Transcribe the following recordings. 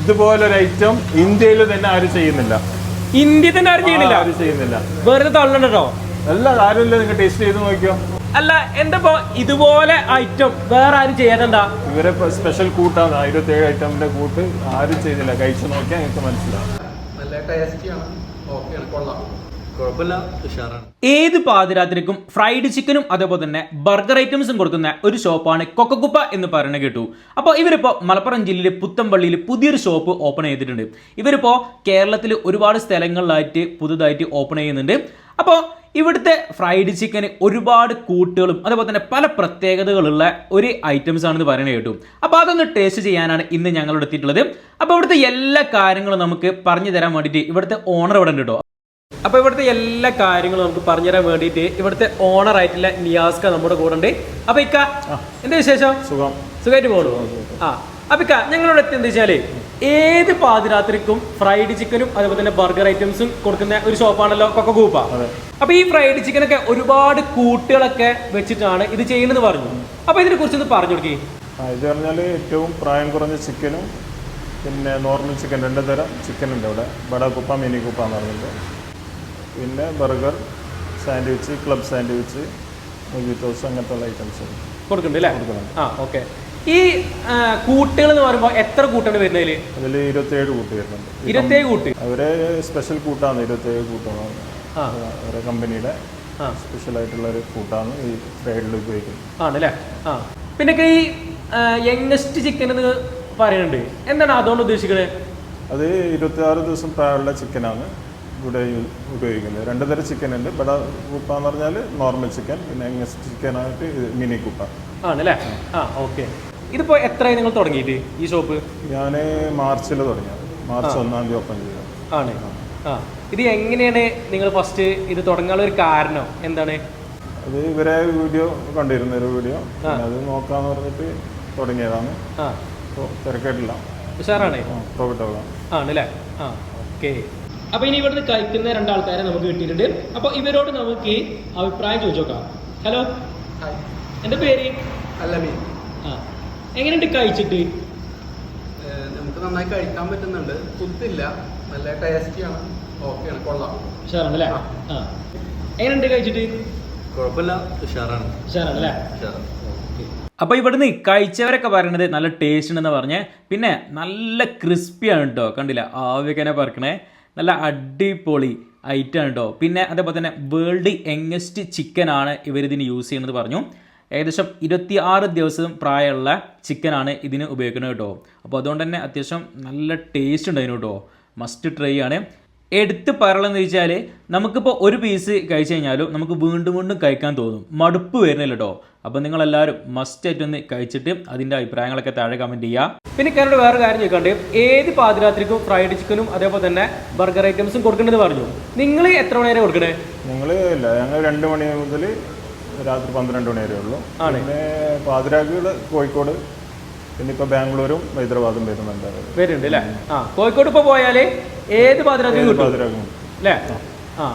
ഇതുപോലൊരു ഐറ്റം ഇന്ത്യയിൽ തന്നെ ആരും ചെയ്യുന്നില്ല. ഇന്ത്യ തന്നെ ആരും ചെയ്യുന്നില്ല? ആരും ചെയ്യുന്നില്ല. വെറുതെ തള്ളണ്ടോ? അല്ല കാര്യമില്ല നിങ്ങൾ ടേസ്റ്റ് ചെയ്ത് നോക്കിയോ? അല്ല എന്താ ഇപ്പൊ ഇതുപോലെ ഐറ്റം വേറെ ആരും ചെയ്യാതെന്താ? ഇവരെ സ്പെഷ്യൽ കൂട്ടാണ്. ഇരുപത്തേഴ് ഐറ്റമിന്റെ കൂട്ട് ആരും ചെയ്തില്ല. കഴിച്ചു നോക്കിയാൽ നിങ്ങൾക്ക് മനസ്സിലാവും. നല്ല ടേസ്റ്റിയാണ് ഓക്കെ കൊള്ളാം. ഏത് പാതിരാത്രിക്കും ഫ്രൈഡ് ചിക്കനും അതേപോലെ തന്നെ ബർഗർ ഐറ്റംസും കൊടുക്കുന്ന ഒരു ഷോപ്പാണ് കൊക്കക്കുപ്പ എന്ന് പറയുന്നത് കേട്ടു. അപ്പോൾ ഇവരിപ്പോൾ മലപ്പുറം ജില്ലയിലെ പുത്തമ്പള്ളിയിൽ പുതിയൊരു ഷോപ്പ് ഓപ്പൺ ചെയ്തിട്ടുണ്ട്. ഇവരിപ്പോൾ കേരളത്തിൽ ഒരുപാട് സ്ഥലങ്ങളിലായിട്ട് പുതുതായിട്ട് ഓപ്പൺ ചെയ്യുന്നുണ്ട്. അപ്പോൾ ഇവിടുത്തെ ഫ്രൈഡ് ചിക്കന് ഒരുപാട് കൂട്ടുകളും അതേപോലെ തന്നെ പല പ്രത്യേകതകളുള്ള ഒരു ഐറ്റംസ് ആണെന്ന് പറയുന്നത് കേട്ടു. അപ്പോൾ അതൊന്ന് ടേസ്റ്റ് ചെയ്യാനാണ് ഇന്ന് ഞങ്ങൾ എത്തിയിട്ടുള്ളത്. അപ്പോൾ ഇവിടുത്തെ എല്ലാ കാര്യങ്ങളും നമുക്ക് പറഞ്ഞു തരാൻ വേണ്ടിയിട്ട് ഇവിടുത്തെ ഓണർ ഇവിടെ ഉണ്ട് കേട്ടോ. അപ്പൊ ഇവിടുത്തെ എല്ലാ കാര്യങ്ങളും നമുക്ക് പറഞ്ഞുതരാൻ വേണ്ടിയിട്ട് ഇവിടുത്തെ ഓണർ ആയിട്ടുള്ള നിയാസ്ക നമ്മുടെ കൂടെ ഉണ്ട്. അപ്പൊ ഇക്ക എന്താ വിശേഷം? സുഖം. സുഖമായിട്ട് പോകണു ആ. അപ്പൊ ഇക്ക ഞങ്ങളോട് എത്തി എന്താ വെച്ചാൽ ഏത് പാതിരാത്രിക്കും ഫ്രൈഡ് ചിക്കനും അതുപോലെ തന്നെ ബർഗർ ഐറ്റംസും കൊടുക്കുന്ന ഒരു ഷോപ്പാണല്ലോ കൊക്ക കൂപ്പ അപ്പൊ ഈ ഫ്രൈഡ് ചിക്കനൊക്കെ ഒരുപാട് കൂട്ടുകളൊക്കെ വെച്ചിട്ടാണ് ഇത് ചെയ്യുന്നത് പറഞ്ഞു. അപ്പൊ ഇതിനെ കുറിച്ചൊന്ന് പറഞ്ഞു കൊടുക്കി. ഇത് പറഞ്ഞാൽ ഏറ്റവും പ്രായം കുറഞ്ഞ ചിക്കനും പിന്നെ നോർമൽ ചിക്കൻ രണ്ട് തരം ചിക്കൻ ഉണ്ട് ഇവിടെ. ബട കുപ്പ മിനി കുപ്പ എന്ന് പറഞ്ഞിട്ട്. പിന്നെ burger sandwich club sandwich mojitos അങ്ങനത്തെ ഉള്ള ഐറ്റംസ് കൊടുക്കുന്നുണ്ട് അല്ലേ കൊടുക്കുന്നുണ്ട്. ആ ഓക്കെ. ഈ കൂട്ടുകൾ എന്ന് പറയുമ്പോൾ എത്ര കൂട്ടാണ് വരുന്നതിൽ അതിൽ ഇരുപത്തേഴ് കൂട്ട് വരുന്നുണ്ട്. ഇരുപത്തേഴ് കൂട്ട്? അവരെ സ്പെഷ്യൽ കൂട്ടാണ് ഇരുപത്തേഴ് കൂട്ടാണ്. ആ. അവരെ കമ്പനിയുടെ ആ. സ്പെഷ്യൽ ആയിട്ടുള്ള ഒരു കൂട്ടാണ് ഈ ഫ്രൈഡിൽ ഉപയോഗിക്കുന്നത്. ആണല്ലേ? ആ. പിന്നെ ഈ യങ്ങസ്റ്റ് ചിക്കൻ എന്ന് പറയുന്നുണ്ട്. എന്താണ് അതുകൊണ്ട് ഉദ്ദേശിക്കുന്നത് അത് ഇരുപത്തി ആറ് ദിവസം പ്രായമുള്ള ചിക്കനാണ് ഇവിടെ ഉപയോഗിക്കുന്നത്. രണ്ട് തരം ചിക്കൻ ഉണ്ട്. ബട കുപ്പ എന്ന് പറഞ്ഞാൽ നോർമൽ ചിക്കൻ പിന്നെ ചിക്കനായിട്ട് ഇത് മിനി കുപ്പ ആണല്ലേ? ആ ഓക്കെ ഇതിപ്പോ എത്രയായി നിങ്ങൾ തുടങ്ങിയിട്ട് ഈ ഷോപ്പ് ഞാൻ മാർച്ചിൽ തുടങ്ങിയത്. മാർച്ച് ഒന്നാം തീയതി ഓപ്പൺ ചെയ്തത്. ആണ്. ആ. ഇത് എങ്ങനെയാണ് നിങ്ങൾ ഫസ്റ്റ് ഇത് തുടങ്ങാനുള്ള ഒരു കാരണം? എന്താണ്? അത് ഇവരെ വീഡിയോ കണ്ടിരുന്ന ഒരു വീഡിയോ അത് നോക്കാന്ന് പറഞ്ഞിട്ട് തുടങ്ങിയതാണ്. തിരക്കായിട്ടില്ല. ഉഷാറാണ്. പ്രോഫിറ്റ് ആകാം ആണല്ലേ? ആ ഓക്കെ അപ്പൊ ഇനി ഇവിടുന്ന് കഴിക്കുന്ന രണ്ടാൾക്കാരെ നമുക്ക് കിട്ടിയിട്ടുണ്ട്. അപ്പൊ ഇവരോട് നമുക്ക് അഭിപ്രായം ചോദിച്ചു നോക്കാം ഹലോ ഹായ് എന്റെ പേര്? അല്ല ആ. എങ്ങനെയുണ്ട് കഴിച്ചിട്ട്? നമുക്ക് നന്നായി കഴിക്കാൻ പറ്റുന്നുണ്ട്. കുത്തില്ല. നല്ല ടേസ്റ്റിയാണ് ഓക്കെയാണ് കൊള്ളാം. ഉഷാറാണല്ലേ? ആ. എങ്ങനെയുണ്ട് കഴിച്ചിട്ട്? കുഴപ്പമില്ല. ഉഷാറാണ്. ഉഷാറാണല്ലേ? ഉഷാറാണ്. അപ്പോൾ ഇവിടുന്ന് കഴിച്ചവരൊക്കെ പറയണത് നല്ല ടേസ്റ്റ് ഉണ്ടെന്ന് പറഞ്ഞേ. പിന്നെ നല്ല ക്രിസ്പിയാണ് കേട്ടോ കണ്ടില്ല? ആവിയൊക്കെ പറക്കണേ. നല്ല അടിപൊളി ഐറ്റം കേട്ടോ പിന്നെ അതേപോലെ തന്നെ വേൾഡ് യങ്ങസ്റ്റ് ആണ് ഇവരിതിന് യൂസ് ചെയ്യുന്നത് പറഞ്ഞു. ഏകദേശം ഇരുപത്തി ആറ് ദിവസം പ്രായമുള്ള ചിക്കനാണ് ഇതിന് ഉപയോഗിക്കുന്നത് കേട്ടോ അപ്പോൾ അതുകൊണ്ട് തന്നെ അത്യാവശ്യം നല്ല ടേസ്റ്റ് ഉണ്ട് അതിന് കേട്ടോ മസ്റ്റ് ട്രൈ ആണ്. എടുത്ത് പറയണമെന്ന് വെച്ചാൽ നമുക്കിപ്പോൾ ഒരു പീസ് കഴിച്ചു കഴിഞ്ഞാലും നമുക്ക് വീണ്ടും വീണ്ടും കഴിക്കാൻ തോന്നും. മടുപ്പ് വരുന്നില്ല കേട്ടോ അപ്പോൾ നിങ്ങളെല്ലാവരും മസ്റ്റ് ആയിട്ട് ഒന്ന് കഴിച്ചിട്ട് അതിന്റെ അഭിപ്രായങ്ങളൊക്കെ താഴെ കമന്റ് ചെയ്യുക പിന്നെ കാരണം വേറെ കാര്യം ചോദിക്കാണ്ട് ഏത് പാതിരാത്രിക്കും ഫ്രൈഡ് ചിക്കനും അതേപോലെ തന്നെ ബർഗർ ഐറ്റംസും കൊടുക്കേണ്ടത് പറഞ്ഞു. നിങ്ങൾ എത്ര മണി വരെ കൊടുക്കണേ? ഞങ്ങൾ ഇല്ല ഞങ്ങൾ രണ്ട് മണി മുതൽ രാത്രി പന്ത്രണ്ട് മണി വരെ ഉള്ളൂ. ആണ്. പാതിരാക്കുകൾ കോഴിക്കോട് പിന്നെ ഇപ്പൊ ബാംഗ്ലൂരും ഹൈദരാബാദും വരുന്നുണ്ട് വരുന്നുണ്ട് അല്ലേ ആ കോഴിക്കോട് ഇപ്പൊ പോയാൽ ഏത് കിട്ടും? പാതിരാക്കും അല്ലേ ആ.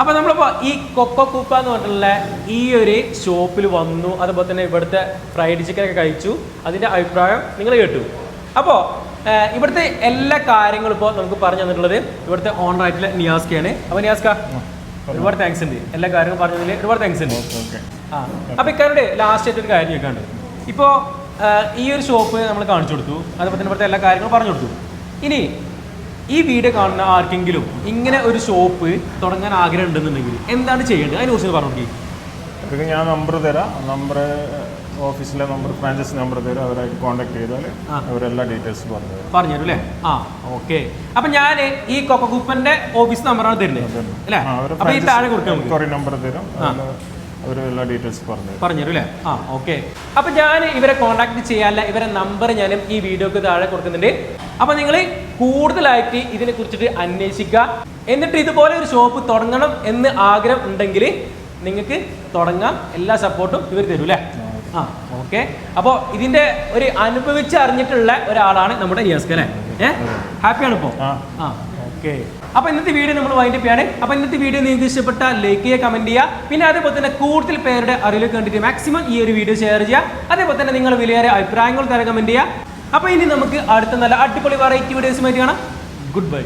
അപ്പൊ നമ്മളിപ്പോ ഈ കൊക്കോ കൂപ്പ എന്ന് പറഞ്ഞിട്ടുള്ള ഈ ഒരു ഷോപ്പിൽ വന്നു അതുപോലെ തന്നെ ഇവിടുത്തെ ഫ്രൈഡ് ചിക്കൻ ഒക്കെ കഴിച്ചു. അതിന്റെ അഭിപ്രായം നിങ്ങൾ കേട്ടു. അപ്പോ ഇവിടുത്തെ എല്ലാ കാര്യങ്ങളും ഇപ്പോൾ നമുക്ക് പറഞ്ഞു തന്നിട്ടുള്ളത് ഇവിടുത്തെ ഓണർ ആയിട്ടുള്ള നിയാസ്കയാണ് അപ്പൊ നിയാസ്ക ഒരുപാട് താങ്ക്സ് ഉണ്ട്. എല്ലാ കാര്യങ്ങളും പറഞ്ഞതിൽ ഒരുപാട് താങ്ക്സ് ഉണ്ട്. ഓക്കെ ആ. അപ്പൊ ഇക്കാരുടെ ലാസ്റ്റ് ആയിട്ട് ഒരു കാര്യം ചോദിക്കാണ്ട് ഇപ്പോൾ ഈ ഒരു ഷോപ്പ് നമ്മൾ കാണിച്ചു കൊടുത്തു. അതുപോലെ തന്നെ ഇവിടുത്തെ എല്ലാ കാര്യങ്ങളും പറഞ്ഞു കൊടുത്തു. ഇനി ഈ വീഡിയോ കാണുന്ന ആർക്കെങ്കിലും ഇങ്ങനെ ഒരു ഷോപ്പ് തുടങ്ങാൻ ആഗ്രഹം ഉണ്ടെന്നുണ്ടെങ്കിൽ എന്താണ് ചെയ്യേണ്ടത്? അതിനെക്കുറിച്ച് പറഞ്ഞു അവർക്ക് ഞാൻ നമ്പർ തരാം. നമ്പർ ഓഫീസിലെ നമ്പർ ഫ്രാഞ്ചൈസ് നമ്പർ തരും. അവരായിട്ട് കോൺടാക്ട് ചെയ്താൽ. അവരെല്ലാ ഡീറ്റെയിൽസ് പറഞ്ഞു തരും. പറഞ്ഞു തരും അല്ലേ? ആ ഓക്കെ അപ്പൊ ഞാൻ ഈ കൊക്കകൂപ്പന്റെ ഓഫീസ് നമ്പറാണ് തരുന്നത്. അല്ലേ? അപ്പൊ ഈ താഴെ കൊടുക്കാം നമ്പർ തരും. അവർ എല്ലാ ഡീറ്റെയിൽസ് പറഞ്ഞു പറഞ്ഞു അല്ലേ? ആ ഓക്കെ അപ്പൊ ഞാൻ ഇവരെ കോൺടാക്ട് ചെയ്യാനുള്ള ഇവരെ നമ്പർ ഞാൻ ഈ വീഡിയോക്ക് താഴെ കൊടുക്കുന്നുണ്ട്. അപ്പൊ നിങ്ങൾ കൂടുതലായിട്ട് ഇതിനെ കുറിച്ചിട്ട് അന്വേഷിക്കുക. എന്നിട്ട് ഇതുപോലെ ഒരു ഷോപ്പ് തുടങ്ങണം എന്ന് ആഗ്രഹം ഉണ്ടെങ്കിൽ നിങ്ങൾക്ക് തുടങ്ങാം. എല്ലാ സപ്പോർട്ടും ഇവർ തരും അല്ലേ? ആ ഓക്കെ അപ്പോൾ ഇതിന്റെ ഒരു അനുഭവിച്ച് അറിഞ്ഞിട്ടുള്ള ഒരാളാണ് നമ്മുടെ നിയാസ്ക അല്ലേ? ഏഹ് ഹാപ്പിയാണ് ഇപ്പോൾ ആ. ഓക്കെ. അപ്പൊ ഇന്നത്തെ വീഡിയോ നമ്മൾ വൈൻഡപ്പ് ചെയ്യാണ്. അപ്പൊ ഇന്നത്തെ വീഡിയോ നിങ്ങൾക്ക് ഇഷ്ടപ്പെട്ട ലൈക്ക് ചെയ്യുക കമന്റ് ചെയ്യുക. പിന്നെ അതേപോലെ തന്നെ കൂടുതൽ പേരുടെ അറിവിലേക്ക് കണ്ടിട്ട് മാക്സിമം ഈ ഒരു വീഡിയോ ഷെയർ ചെയ്യുക. അതേപോലെ തന്നെ നിങ്ങൾ വിലയേറെ അഭിപ്രായങ്ങൾ തരാൻ കമന്റ് ചെയ്യുക. അപ്പോൾ ഇനി നമുക്ക് അടുത്ത നല്ല അടിപൊളി വെറൈറ്റി വീഡിയോസുമായിട്ട് കാണാം. Good bye